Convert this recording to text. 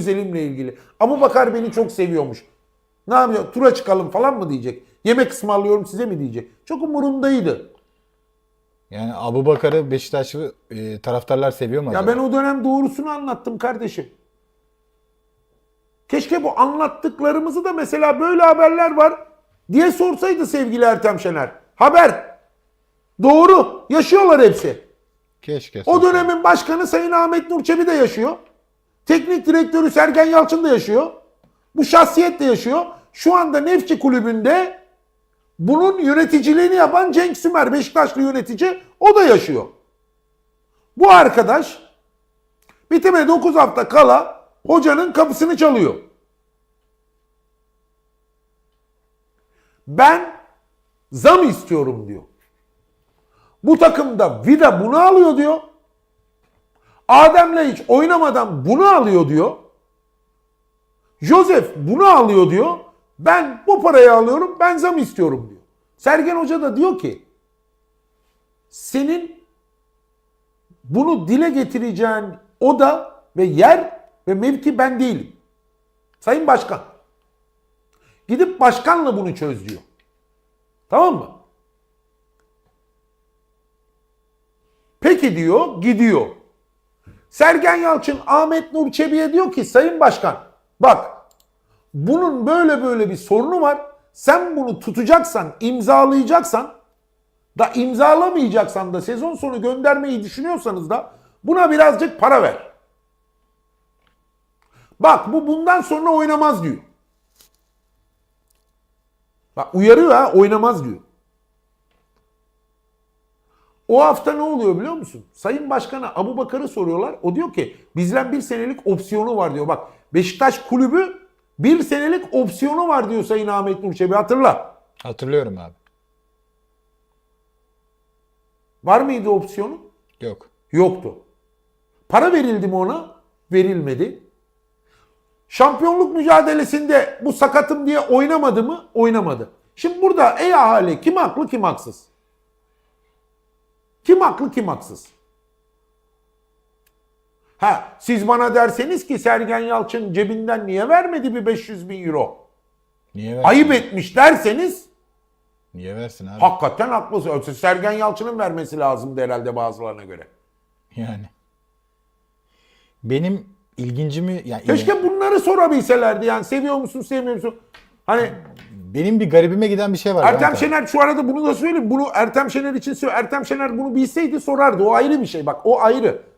Özelimle ilgili. Abu Bakar beni çok seviyormuş. Ne yapacak? Tura çıkalım falan mı diyecek? Yemek ısmarlıyorum size mi diyecek? Çok umurundaydı. Yani Abu Bakar'ı Beşiktaşlı e, taraftarlar seviyor mu Ya acaba? ben o dönem doğrusunu anlattım kardeşim. Keşke bu anlattıklarımızı da mesela böyle haberler var diye sorsaydı sevgili Ertem Şener. Haber. Doğru. Yaşıyorlar hepsi. Keşke. O dönemin başkanı Sayın Ahmet Nur Çebi de yaşıyor. Teknik direktörü Sergen Yalçın da yaşıyor. Bu şahsiyet de yaşıyor. Şu anda Nefçi Kulübü'nde bunun yöneticiliğini yapan Cenk Sümer, Beşiktaşlı yönetici o da yaşıyor. Bu arkadaş bitime 9 hafta kala hocanın kapısını çalıyor. Ben zam istiyorum diyor. Bu takımda Vida bunu alıyor diyor. Adem'le hiç oynamadan bunu alıyor diyor. Joseph bunu alıyor diyor. Ben bu parayı alıyorum ben zam istiyorum diyor. Sergen Hoca da diyor ki senin bunu dile getireceğin oda ve yer ve mevki ben değilim. Sayın Başkan. Gidip başkanla bunu çöz diyor. Tamam mı? Peki diyor, gidiyor. Sergen Yalçın Ahmet Nur Çebi'ye diyor ki Sayın Başkan bak bunun böyle böyle bir sorunu var. Sen bunu tutacaksan, imzalayacaksan da imzalamayacaksan da sezon sonu göndermeyi düşünüyorsanız da buna birazcık para ver. Bak bu bundan sonra oynamaz diyor. Bak uyarıyor ha oynamaz diyor. O hafta ne oluyor biliyor musun? Sayın Başkan'a Abu Bakar'ı soruyorlar. O diyor ki bizden bir senelik opsiyonu var diyor. Bak Beşiktaş kulübü bir senelik opsiyonu var diyor Sayın Ahmet Nur Çebi hatırla. Hatırlıyorum abi. Var mıydı opsiyonu? Yok. Yoktu. Para verildi mi ona? Verilmedi. Şampiyonluk mücadelesinde bu sakatım diye oynamadı mı? Oynamadı. Şimdi burada ey ahali kim haklı kim haksız? Kim haklı kim haksız? Ha siz bana derseniz ki Sergen Yalçın cebinden niye vermedi bir 500 bin euro? Niye versin? Ayıp etmiş derseniz Niye versin abi? hakikaten haklısınız. Sergen Yalçın'ın vermesi lazımdı herhalde bazılarına göre. Yani. Benim ilgincimi yani Keşke bunları sorabilselerdi yani seviyor musun sevmiyor musun? Hani benim bir garibime giden bir şey var. Ertem abi. Şener şu arada bunu da söyleyeyim. Bunu Ertem Şener için söyle. Ertem Şener bunu bilseydi sorardı. O ayrı bir şey bak o ayrı.